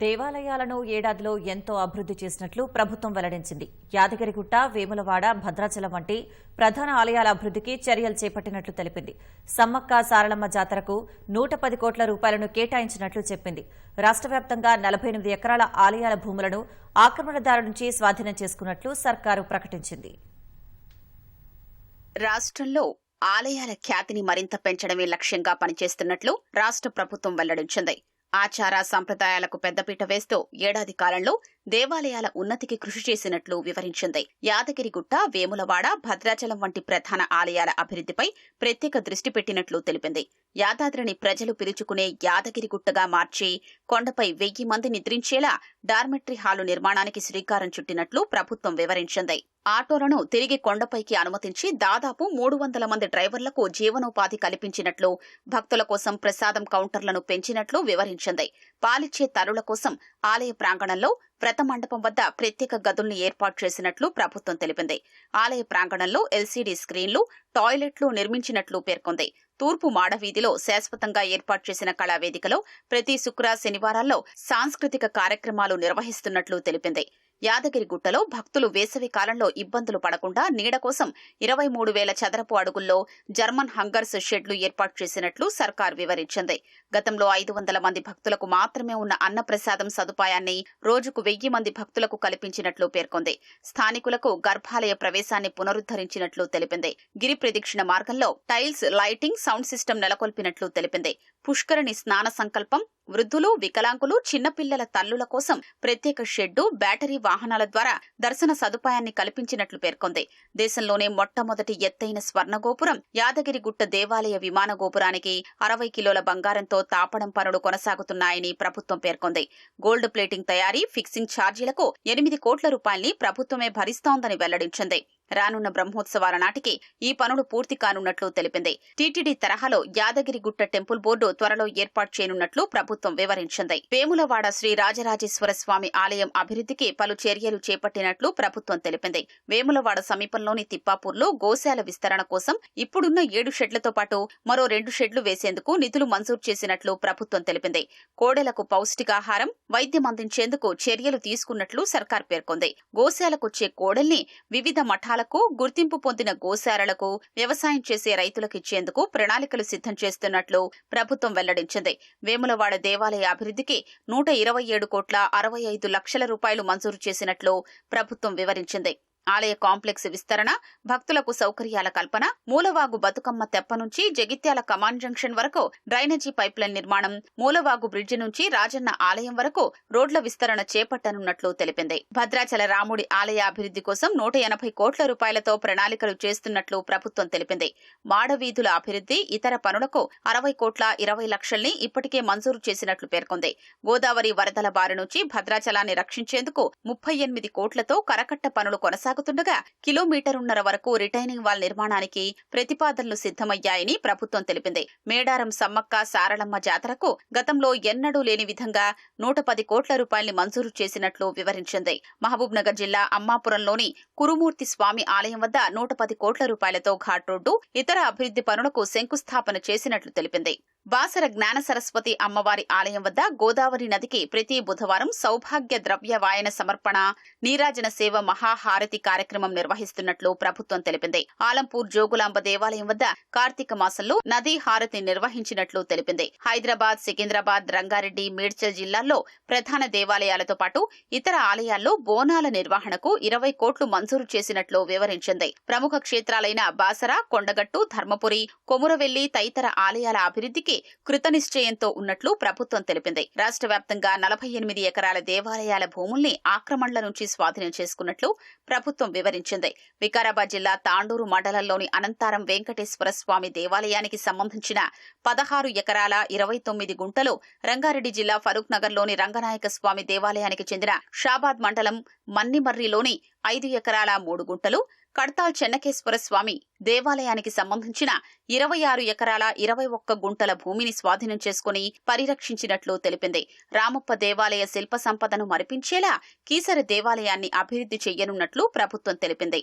దేవాలయాలను ఏడాదిలో ఎంతో అభివృద్ధి చేసినట్లు ప్రభుత్వం వెల్లడించింది. యాదగిరిగుట్ట వేములవాడ భద్రాచలం వంటి ప్రధాన ఆలయాల అభివృద్ధికి చర్యలు చేపట్టినట్లు తెలిపింది. సమ్మక్క సారలమ్మ జాతరకు నూట పది కోట్ల రూపాయలను కేటాయించినట్లు చెప్పింది. రాష్ట్ర వ్యాప్తంగా నలభై ఎనిమిది ఎకరాల ఆలయాల భూములను ఆక్రమణదారు నుంచి స్వాధీనం చేసుకున్నట్లు సర్కారు ప్రకటించింది. రాష్ట్రంలో ఆలయాల ఖ్యాతిని మరింత పెంచడమే లక్ష్యంగా పనిచేస్తున్నట్లు రాష్ట్ర ప్రభుత్వం వెల్లడించింది. ఆచార సంప్రదాయాలకు పెద్దపీట వేస్తూ ఏడాది కాలంలో దేవాలయాల ఉన్నతికి కృషి చేసినట్లు వివరించింది. యాదగిరిగుట్ట వేములవాడ భద్రాచలం వంటి ప్రధాన ఆలయాల అభివృద్ధిపై ప్రత్యేక దృష్టి పెట్టినట్లు తెలిపింది. యాదాద్రిని ప్రజలు పిలుచుకునే యాదగిరిగుట్టగా మార్చి కొండపై వెయ్యి మంది నిద్రించేలా డార్మెట్రీ హాలు నిర్మాణానికి శ్రీకారం చుట్టినట్లు ప్రభుత్వం వివరించింది. ఆటోలను తిరిగి కొండపైకి అనుమతించి దాదాపు మూడు వందల మంది డ్రైవర్లకు జీవనోపాధి కల్పించినట్లు భక్తుల కోసం ప్రసాదం కౌంటర్లను పెంచినట్లు వివరించింది. పాలిచ్చే తరుల కోసం ఆలయ ప్రాంగణంలో వ్రత మండపం వద్ద ప్రత్యేక గదుల్ని ఏర్పాటు చేసినట్లు ప్రభుత్వం తెలిపింది. ఆలయ ప్రాంగణంలో ఎల్సీడీ స్క్రీన్లు టాయిలెట్లు నిర్మించినట్లు పేర్కొంది. తూర్పు మాడవీధిలో శాశ్వతంగా ఏర్పాటు చేసిన కళావేదికలో ప్రతి శుక్ర శనివారాల్లో సాంస్కృతిక కార్యక్రమాలు నిర్వహిస్తున్నట్లు తెలిపింది. యాదగిరిగుట్టలో భక్తులు వేసవి కాలంలో ఇబ్బందులు పడకుండా నీడ కోసం ఇరవై మూడు వేల చదరపు అడుగుల్లో జర్మన్ హంగర్స్ షెడ్లు ఏర్పాటు చేసినట్లు సర్కార్ వివరించింది. గతంలో ఐదు వందల మంది భక్తులకు మాత్రమే ఉన్న అన్నప్రసాదం సదుపాయాన్ని రోజుకు వెయ్యి మంది భక్తులకు కల్పించినట్లు పేర్కొంది. స్థానికులకు గర్భాలయ ప్రవేశాన్ని పునరుద్ధరించినట్లు తెలిపింది. గిరి ప్రదక్షిణ మార్గంలో టైల్స్ లైటింగ్ సౌండ్ సిస్టమ్ నెలకొల్పినట్లు తెలిపింది. పుష్కరిణి స్నాన సంకల్పం వృద్ధులు వికలాంగులు చిన్నపిల్లల తల్లుల కోసం ప్రత్యేక షెడ్డు బ్యాటరీ వాహనాల ద్వారా దర్శన సదుపాయాన్ని కల్పించినట్లు పేర్కొంది. దేశంలోనే మొట్టమొదటి ఎత్తైన స్వర్ణ గోపురం యాదగిరిగుట్ట దేవాలయ విమాన గోపురానికి అరవై కిలోల బంగారంతో తాపడం పనులు కొనసాగుతున్నాయని ప్రభుత్వం పేర్కొంది. గోల్డ్ ప్లేటింగ్ తయారీ ఫిక్సింగ్ ఛార్జీలకు ఎనిమిది కోట్ల రూపాయల్ని ప్రభుత్వమే భరిస్తోందని వెల్లడించింది. రానున్న బ్రహ్మోత్సవాల నాటికి ఈ పనులు పూర్తి కానున్నట్లు తెలిపింది. టీటీడీ తరహాలో యాదగిరిగుట్ట టెంపుల్ బోర్డు త్వరలో ఏర్పాటు చేయనున్నట్లు ప్రభుత్వం వివరించింది. వేములవాడ శ్రీ రాజరాజేశ్వర స్వామి ఆలయం అభివృద్ధికి పలు చర్యలు చేపట్టినట్లు ప్రభుత్వం తెలిపింది. వేములవాడ సమీపంలోని తిప్పాపూర్లో గోశాల విస్తరణ కోసం ఇప్పుడున్న ఏడు షెడ్లతో పాటు మరో రెండు షెడ్లు వేసేందుకు నిధులు మంజూరు చేసినట్లు ప్రభుత్వం తెలిపింది. కోడెలకు పౌష్టికాహారం వైద్యం అందించేందుకు చర్యలు తీసుకున్నట్లు సర్కార్ పేర్కొంది. గోశాలకొచ్చే కోడల్ని వివిధ మఠాల మఠాలకు గుర్తింపు పొందిన గోశాలలకు వ్యవసాయం చేసే రైతులకు ఇచ్చేందుకు ప్రణాళికలు సిద్ధం చేస్తున్నట్లు ప్రభుత్వం వెల్లడించింది. వేములవాడ దేవాలయ అభివృద్ధికి నూట ఇరవై ఏడు కోట్ల అరవై ఐదు లక్షల రూపాయలు మంజూరు చేసినట్లు ప్రభుత్వం వివరించింది. ఆలయ కాంప్లెక్స్ విస్తరణ భక్తులకు సౌకర్యాల కల్పన మూలవాగు బతుకమ్మ తెప్ప నుంచి జగిత్యాల కమాండ్ జంక్షన్ వరకు డ్రైనేజీ పైప్లైన్ నిర్మాణం మూలవాగు బ్రిడ్జి నుంచి రాజన్న ఆలయం వరకు రోడ్ల విస్తరణ చేపట్టనున్నట్లు తెలిపింది. భద్రాచల రాముడి ఆలయ అభివృద్ధి కోసం నూట ఎనభై కోట్ల రూపాయలతో ప్రణాళికలు చేస్తున్నట్లు ప్రభుత్వం తెలిపింది. మాడవీధుల అభివృద్ధి ఇతర పనులకు అరవై కోట్ల ఇరవై లక్షల్ని ఇప్పటికే మంజూరు చేసినట్లు పేర్కొంది. గోదావరి వరదల బారి నుంచి భద్రాచలాన్ని రక్షించేందుకు ముప్పై ఎనిమిది కోట్లతో కరకట్ట పనులు కొనసాగుతుండగా కిలోమీటరున్నర వరకు రిటైనింగ్ వాల్ నిర్మాణానికి ప్రతిపాదనలు సిద్దమయ్యాయని ప్రభుత్వం తెలిపింది. మేడారం సమ్మక్క సారళమ్మ జాతరకు గతంలో ఎన్నడూ లేని విధంగా నూట పది కోట్ల రూపాయల్ని మంజూరు చేసినట్లు వివరించింది. మహబూబ్ నగర్ జిల్లా అమ్మాపురంలోని కురుమూర్తి స్వామి ఆలయం వద్ద నూట పది కోట్ల రూపాయలతో ఘాట్ రోడ్డు ఇతర అభివృద్ధి పనులకు శంకుస్థాపన చేసినట్లు తెలిపింది. బాసర జ్ఞాన సరస్వతి అమ్మవారి ఆలయం వద్ద గోదావరి నదికి ప్రతి బుధవారం సౌభాగ్య ద్రవ్య వాయన సమర్పణ నీరాజన సేవ మహాహారతి కార్యక్రమం నిర్వహిస్తున్నట్లు ప్రభుత్వం తెలిపింది. ఆలంపూర్ జోగులాంబ దేవాలయం వద్ద కార్తీక మాసంలో నదీ హారతి నిర్వహించినట్లు తెలిపింది. హైదరాబాద్ సికింద్రాబాద్ రంగారెడ్డి మేడ్చల్ జిల్లాల్లో ప్రధాన దేవాలయాలతో పాటు ఇతర ఆలయాల్లో బోనాల నిర్వహణకు ఇరవై కోట్లు మంజూరు చేసినట్లు వివరించింది. ప్రముఖ క్షేత్రాలైన బాసర కొండగట్టు ధర్మపురి కొమురవెల్లి తదితర ఆలయాల అభివృద్ధికి కృతనిశ్చయంతో ఉన్నట్లు ప్రభుత్వం తెలిపింది. రాష్ట్ర వ్యాప్తంగా నలభై ఎనిమిది ఎకరాల దేవాలయాల భూముల్ని ఆక్రమణల నుంచి స్వాధీనం చేసుకున్నట్లు ప్రభుత్వం వివరించింది. వికారాబాద్ జిల్లా తాండూరు మండలంలోని అనంతారం వెంకటేశ్వర స్వామి దేవాలయానికి సంబంధించిన పదహారు ఎకరాల ఇరవై తొమ్మిది గుంటలు రంగారెడ్డి జిల్లా ఫరూక్ నగర్లోని రంగనాయక స్వామి దేవాలయానికి చెందిన షాబాద్ మండలం మన్నిమర్రిలోని ఐదు ఎకరాల మూడు గుంటలు కడతాల్ చెన్నకేశ్వర స్వామి దేవాలయానికి సంబంధించిన ఇరవై ఆరు ఎకరాల ఇరవై ఒక్క గుంటల భూమిని స్వాధీనం చేసుకుని పరిరక్షించినట్లు తెలిపింది. రామప్ప దేవాలయ శిల్ప సంపదను మరిపించేలా కీసర దేవాలయాన్ని అభివృద్ధి చెయ్యనున్నట్లు ప్రభుత్వం తెలిపింది.